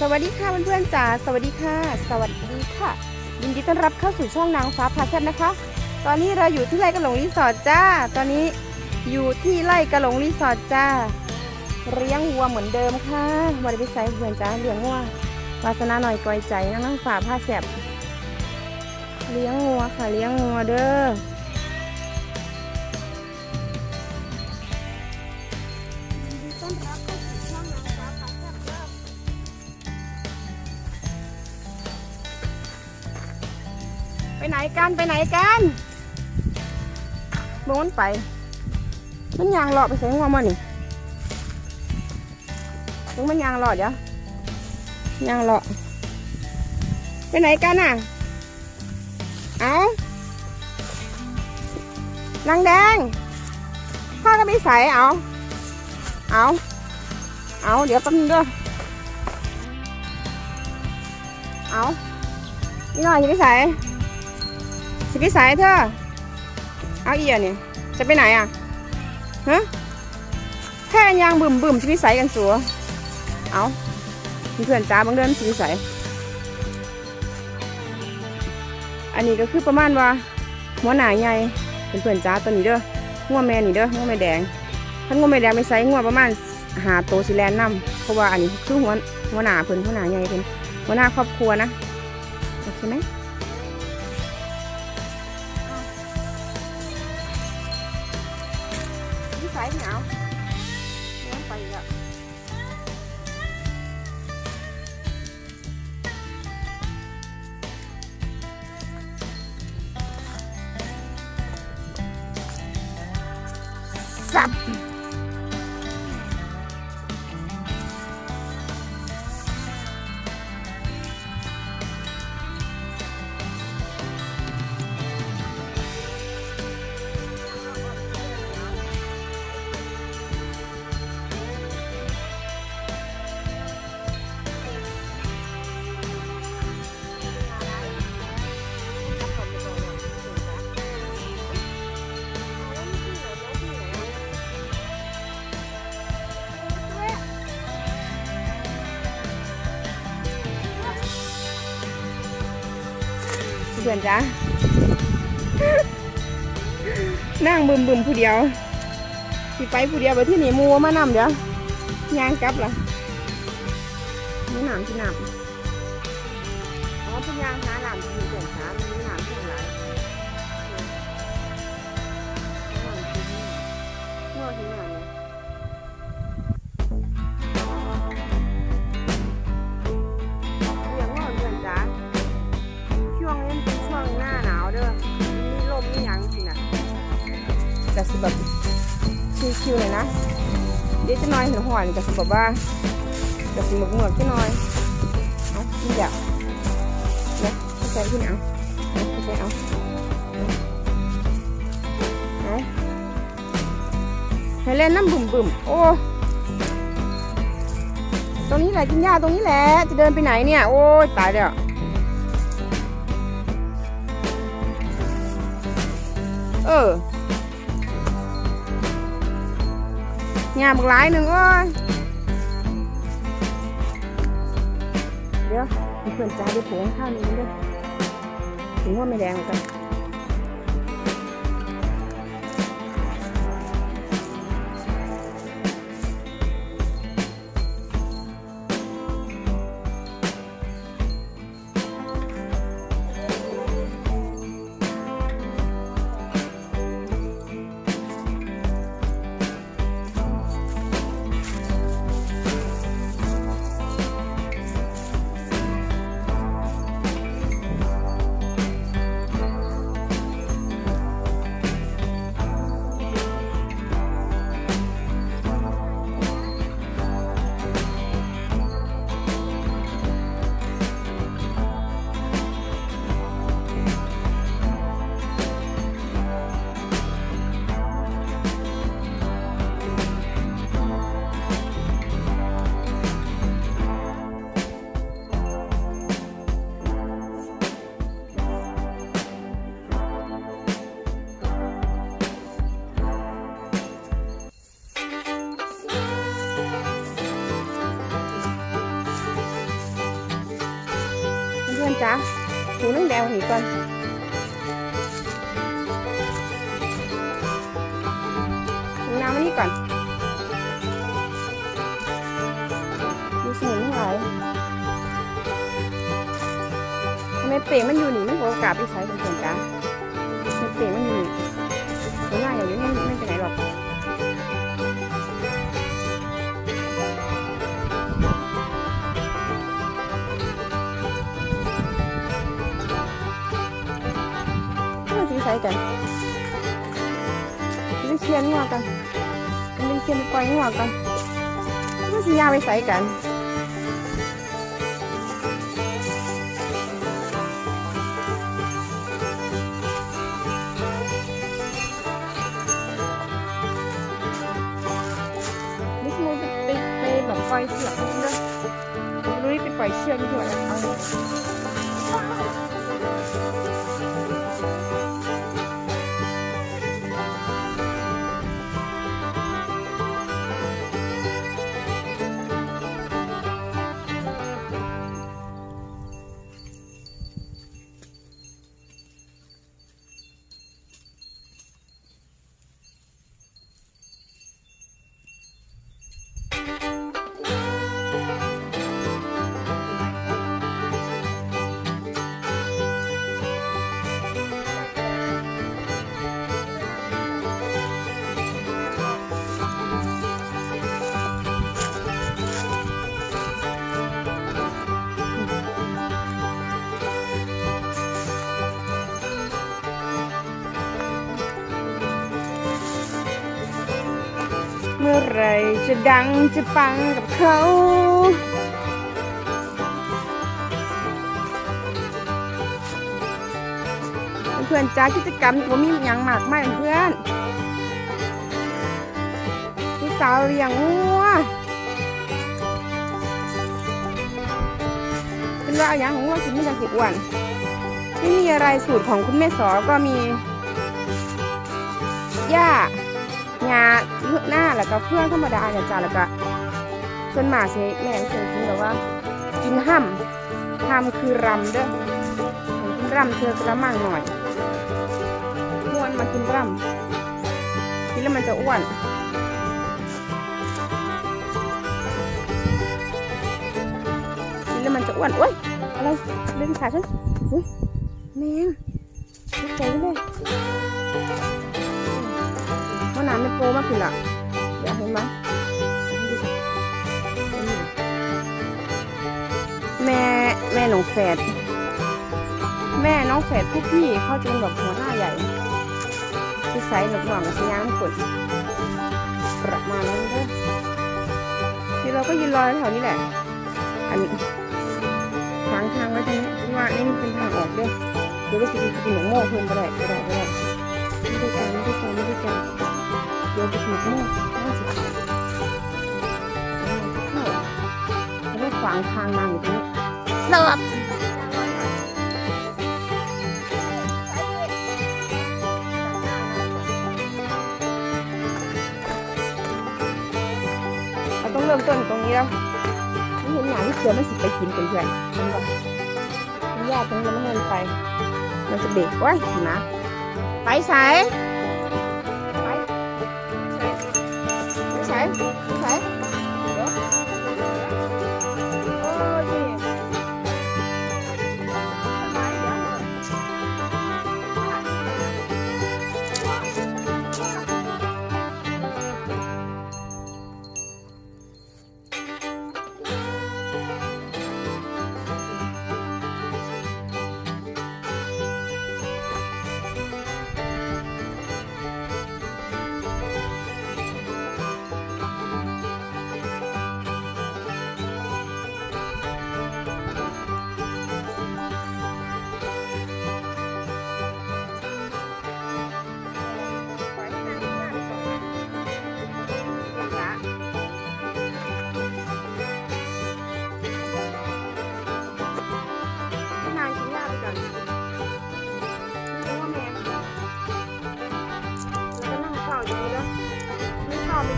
สวัสดีค่ะเพื่อนๆจ๋าสวัสดีค่ะ สวัสดีค่ะ ยินดีต้อนรับเข้าสู่ช่องนางฟ้าพาแซ่บนะคะ ตอนนี้เราอยู่ที่ไร่กระหลงรีสอร์ทจ้า ตอนนี้อยู่ที่ไร่กระหลงรีสอร์ทจ้า เลี้ยงวัวเหมือนเดิมค่ะวันนี้ไปใส่เพื่อนจ้าเลี้ยงวัววาสนาหน่อยกอยใจนางฟ้าพาแซ่บเลี้ยงวัวค่ะเลี้ยงวัวเด้อ ไปไหนกันไปไหนกันโน้นไป มันยางหลอดไปใส่หัวมันนี่มึงมันยางหลอดเดี๋ยวยางหลอดไปไหนกันอะ เอานางแดงพ่อก็ไม่ใส่เอา เอา เอาเดี๋ยวแป๊บนึงเด้อเอานี่หน่อยจะไปใส่ สิไปสายเธอ เอาอีอะนี่ จะไปไหนอะฮะแค่ยางบึมบึมสิไปสายกันสัว เอาเพื่อนจ้าบางเดินสิไปสายอันนี้ก็คือประมาณว่าหัวหน้าใหญ่เป็นเพื่อนจ้าตัวนี้เด้อหัวแม่นี่เด้อหัวแม่แดงท่านหัวแม่แดงไม่ใส่หัวประมาณหาโตสิแลนนํเพราะว่าอันนี้คือหัวหัวหน้าเพิ่นหัวหนาใหญ่เพิ่นหัวหน้าครอบครัวนะโอเคไหม พื่อนจ้านั่งบึมบึมผู้เดียวสิไปผู้เดียวไปที่นี่หมูมานำเดี๋ยวย่างกลับล่ะนี่หนามที่หนามอ๋อเพี่นยางหาหนามที่เพื่อนจ้ามีหนามที่หลายหนามที่นี่หนามเนี่ ชิวๆเลยนะเดี๋ยวจะน้อยเห็นหัวนี่ก็สิแบบว่าจะสิหมึกเหมือกจะน้อยเอาอีกอย่างเนี่ยเอาใส่ขึ้นเอาเอาใส่เอาเอาให้เล่นน้ำบุ่มบุ่มโอ้ตรงนี้แหละกินหญ้าตรงนี้แหละจะเดินไปไหนเนี่ย โอ้ยตายแล้วเออ หญ้าบักหลายหนึ่งโอ้ยเดี๋ยวมีเพื่อนจ้าเดี๋ยวผูกข้าวนี้ด้วยถึงว่าไม่แดงเหมือนกัน ถูนึ่งแดงนี่ก่อนถูน้ำนี่ก่อนดูสมุนไพรทำไมเปรมันอยู่นี่มันโอกาสไปใช้เป็นส่วนกลาง กันไปเชียนงัวกันไปเชียนปล่อยงัวกันมาสียาไปใส่กันนี่สมมติไปไปแบบปล่อยเชือกด้วยรู้นี่ไปปล่อยเชือกด้วยเอา เมื่อไหรจะดังจะปังกับเขาเพื่อนจ้ากิจกรรมผมมีอย่างมากมายเพื่อนพี่สาวเลี้ยงงัวเป็นว่าเอาอย่างของงัวกินไม่จังสิบวันไม่มีอะไรสูตรของคุณแม่สอก็มีหญ้า งาหน้าแล้วก็เพื่อนธรรมดาเนี่ยจ้าแล้วก็ส่วนมากสิแม่เคยกินแบบว่า กินห่ำห่ำคือรำเด้อให้กินรำเธอกระมังหน่อยอ้วนมากินรำกินแล้วมันจะอ้วนกินแล้วมันจะอ้วนโอ้ยอะไรเล่นขาฉันอุ้ยแมงตกใจเลย น้ำไม่โปมากขึ้นละเดี๋ยวเห็นไหมแม่แม่หนูแฝดแม่น้องแฝดผู้พี่เขาจะเป็นแบบหัวหน้าใหญ่ที่ใส่หนวดหว่างสีน้ำขนประมาณนั้นเด้อที่เราก็ยืนรอแถวนี้แหละ อันนี้ทางทางไว้ตรงนี้ที่ว่านี่เป็นทางออกด้อเดี๋ยวก็สิกินหนูโม่เพิ่มก็ได้ก็ได้ก็ได้ไม่ได้การไม่ได้การไม่ได้การ เดี๋ยวไปหนูโม่น่าสิเข้าเข้าแล้วก็ขวางทางนางอยู่ตรงนี้สลับเราต้องเริ่มต้นตรงนี้แล้วนี่เห็นหนาที่เสือมันสิไปกินเป็นเพื่อนมันบอกมันยากตรงนี้มันไม่ให้มันไป มันจะเบรกไว้นะไปสาย ไป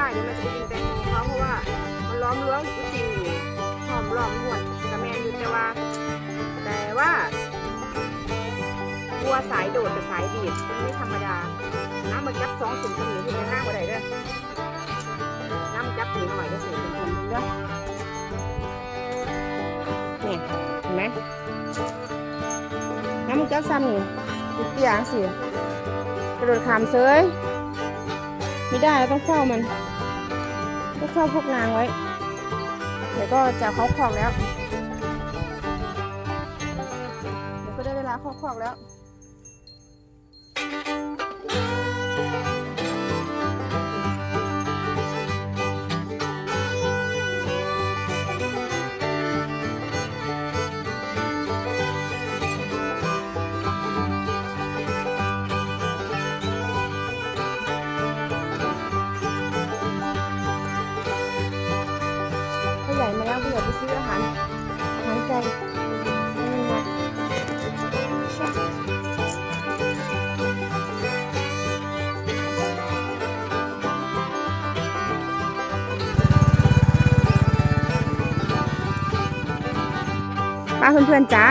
ได้เดี๋ยวมันจะไปกินแตงโมเขาเพราะว่ามันล้อมรั้วอยู่จริงอยู่หอมล้อมหมดแต่แม่อยู่แต่ว่า แต่ว่าวัวสายโดดกับสายดีดมันไม่ธรรมดา น้ำมันจับสองสุ่มสมิงที่จะนั่งมาได้เด้อน้ำมันจับถือหน่อยก็สูงเป็นคนเด้อเนี่ยเห็นไหมน้ำมันจับซ้ำนี่ติดเตียงสิกระโดดขามเซยไม่ได้เราต้องเฝ้ามัน เฝ้าพวกนางไว้ เดี๋ยวก็จะเข้าคอกแล้ว เดี๋ยวก็ได้เวลาเข้าคอกแล้ว ป้าเพื่อนๆจ๋า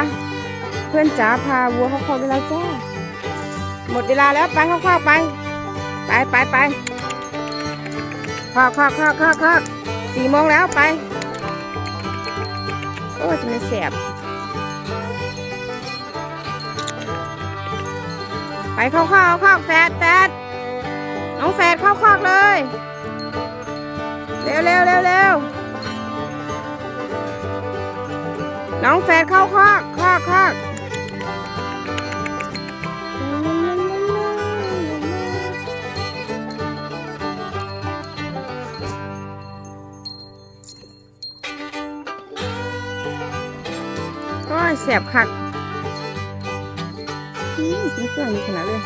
เพื่อนจ๋าพาวัวเข้าคอกได้แล้วจ้าหมดเวลาแล้วไปเข้าคอกไป ไปไปไปคอกคอกคอกคอกคอกสี่โมงแล้วไป โอ้ยจะมันแสบไปเข้าคอกเข้าคอกแฟดแฟดน้องแฟดเข้าคอกเลย เร็วเร็วเร็วเร็ว น้องแฟดเข้าคอกคอกคอกก็แสบคักอืมกินเครื่องมีขนาดเลย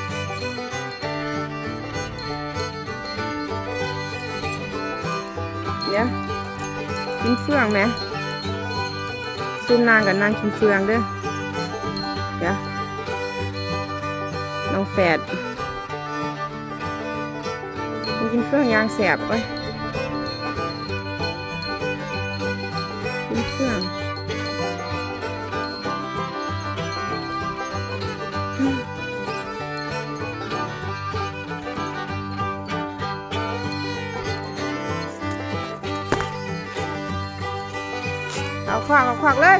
เดี๋ยวกินเฟืองไหม ซุ่มนางกับนางกินเฟืองเด้อเดี๋ยวน้องแฝดกินเฟืองยางแสบเอ้ เอาขวากเอาขวากเลย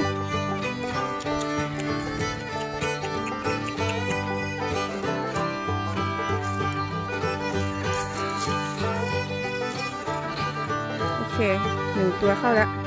โอเคหนึ่งตัวเข้าแล้ว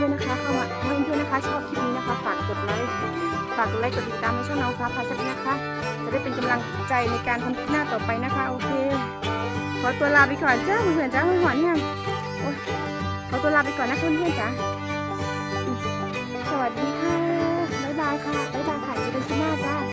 พื่อนๆนะคะเข้ามาถ้าเพื่อนๆนะคะ ชอบคลิปนี้นะคะฝากกดไลค์ฝากกดไลค์กดติดตามให้ช่องน้องฟ้าพาสักนะคะ จะได้เป็นกำลังใจในการทำคลิปหน้าต่อไปนะคะ โอเค ขอตัวลาไปก่อนจ้าเพื่อนๆจ้าเพื่อนเนี่ยโอ้ยขอตัวลาไปก่อนนะเพื่อนๆจ้าสวัสดีค่ะบ๊ายบายค่ะบ๊ายบายค่ะเจอกันคลิปหน้าจ้า